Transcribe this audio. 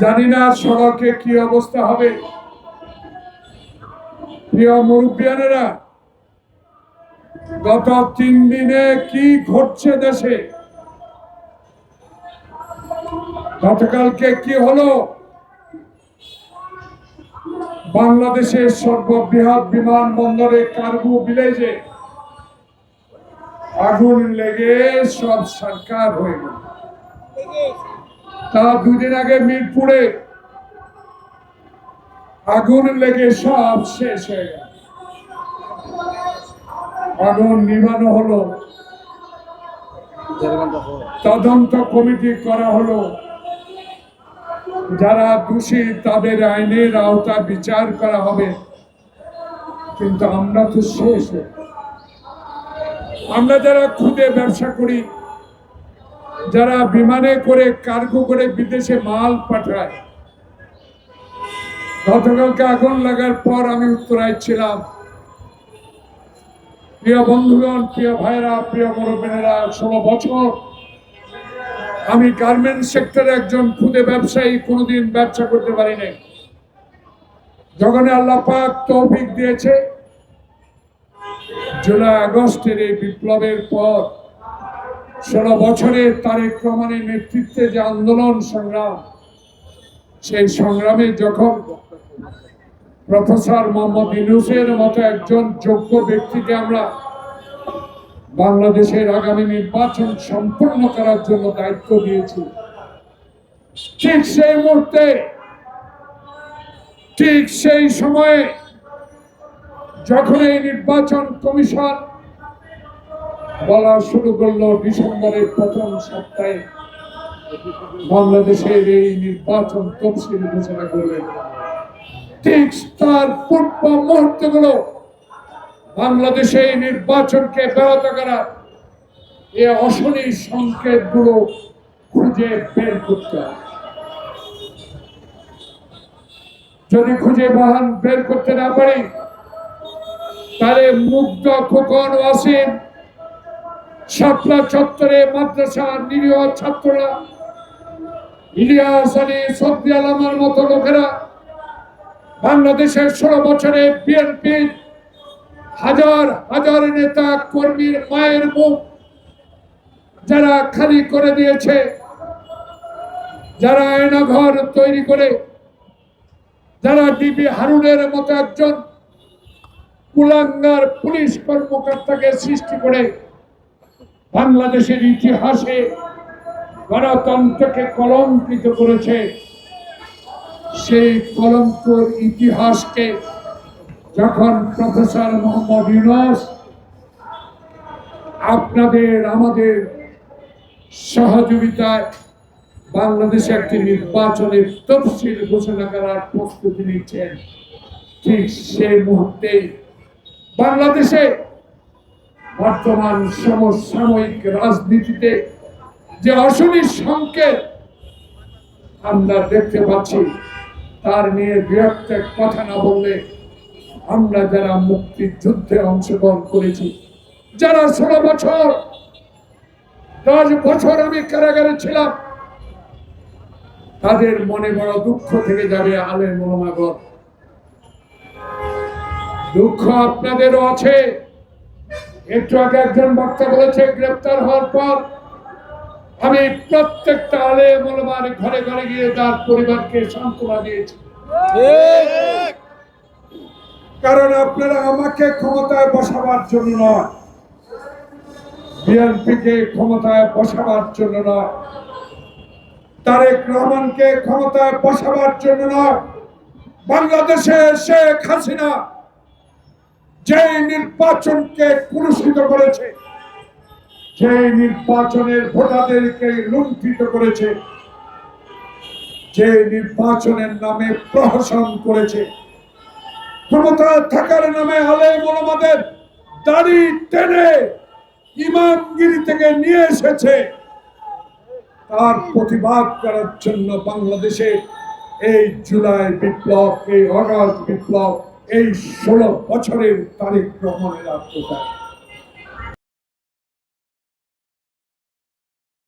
জানি না সড়কে কি অবস্থা হবে। প্রিয় মুরব্বিয়ানেরা, গত তিন দিনে কি ঘটছে দেশে? গতকালকে কি হলো? বাংলাদেশের সর্ববৃহৎ বিমানবন্দরে কার্গো ভিলেজে আগুন লেগে সব সরকার হয়ে গেল। তা দুদিন আগে মিরপুরে আগুন লেগে সব শেষ হয়ে আগুন নিভানো হলো। তদন্ত কমিটি করা হলো। যারা দোষী, তাদের আইনের আওতা বিচার করা হবে। কিন্তু আমরা তো শেষ আমরা যারা খুদে ব্যবসা করি যারা বিমানে করে, কার্গো করে বিদেশে মাল পাঠায়। গতকালকে আগুন লাগার পর আমি উত্তরায় ছিলাম। প্রিয় বন্ধুগণ, প্রিয় ভাইরা প্রিয় মুরব্বীরা ষোলো বছর আমি গার্মেন্ট সেক্টরে একজন খুদে ব্যবসায়ী কোনোদিন ব্যবসা করতে পারি নাই যখন আল্লাহ পাক তৌফিক দিয়েছে, জুলাই আগস্টের এই বিপ্লবের পর ষোলো বছরের তারেক রহমানের নেতৃত্বে যে আন্দোলন সংগ্রাম, সেই সংগ্রামে যখন প্রফেসর মোহাম্মদ ইউনুসের মতো একজন যোগ্য ব্যক্তিকে আমরা বাংলাদেশের আগামী নির্বাচন সম্পূর্ণ করার জন্য দায়িত্ব দিয়েছি, ঠিক সেই মুহূর্তে, ঠিক সেই সময়ে যখন এই নির্বাচন কমিশন বলা শুরু করল ডিসেম্বরের প্রথম সপ্তাহে। বাংলাদেশের এই নির্বাচন তফসিল ঘোষণা করলেন। ঠিক তার পূর্ব মুহূর্তগুলো বাংলাদেশে এই নির্বাচনকে ব্যাহত করা, এ অশনি সংকেতগুলো খুঁজে বের করতে যদি খুঁজে বাহান বের করতে না পারি, তাহলে মুগ্ধ খোকন ওয়াসিম শাপলা চত্বরে মাদ্রাসা নিরীহ ছাত্ররা, ইলিয়াস আলী সদ্দি আলমের মতো লোকেরা বাংলাদেশের ষোলো বছরে বিএনপি হাজার হাজার নেতা কর্মীর মায়ের মুখ যারা খালি করে দিয়েছে, যারা আয়নাঘর তৈরি করে, যারা ডিবি হারুনের মতো একজন কুলাঙ্গার পুলিশ কর্মকর্তাকে সৃষ্টি করে বাংলাদেশের ইতিহাসে গণতন্ত্রকে কলঙ্কিত করেছে। সেই কলঙ্কর ইতিহাসকে যখন প্রফেসর মোহাম্মদ ইউনুস আপনাদের, আমাদের সহযোগিতায় বাংলাদেশে একটি নির্বাচনের তফসিল ঘোষণা করার প্রস্তুতি নিচ্ছেন, ঠিক সেই মুহূর্তেই বাংলাদেশে বর্তমান সমসাময়িক রাজনীতিতে যে অশনি সংকেত আমরা দেখতে পাচ্ছি, তার নিয়ে বিরক্ত কথা না বললে আমরা যারা মুক্তিযুদ্ধে অংশগ্রহণ করেছি, যারা ষোলো বছর, দশ বছর আমি কারাগারে ছিলাম, তাদের মনে বড় দুঃখ থেকে যাবে আলের মনোমাগর দুঃখ আপনাদেরও আছে একটু আগে একজন বক্তা বলেছে, গ্রেপ্তার হওয়ার পর আমি প্রত্যেকটা আলে ঘরে ঘরে গিয়ে তার পরিবারকে সান্ত্বনা দিয়েছি। কারণ আপনারা আমাকে ক্ষমতায় বসাবার জন্য নয়। বিএনপিকে ক্ষমতায় বসাবার জন্য নয়। তারেক রহমানকে ক্ষমতায় বসাবার জন্য নয়। বাংলাদেশে শেখ হাসিনা যে নির্বাচনকে কুলুষিত করেছে, যে নির্বাচনের ভোটারদেরকে লুণ্ঠিত করেছে, যে নির্বাচনের নামে প্রহসন করেছে, ক্ষমতা থাকার নামে আলে মোলামাদের দাড়ি টেনে ইমামগিরি থেকে নিয়ে এসেছে, তার প্রতিবাদ করার জন্য বাংলাদেশে এই জুলাই বিপ্লব এই অগাস্ট বিপ্লব এই ষোলো বছরের তারিখ রহমানের আত্মত্যাগ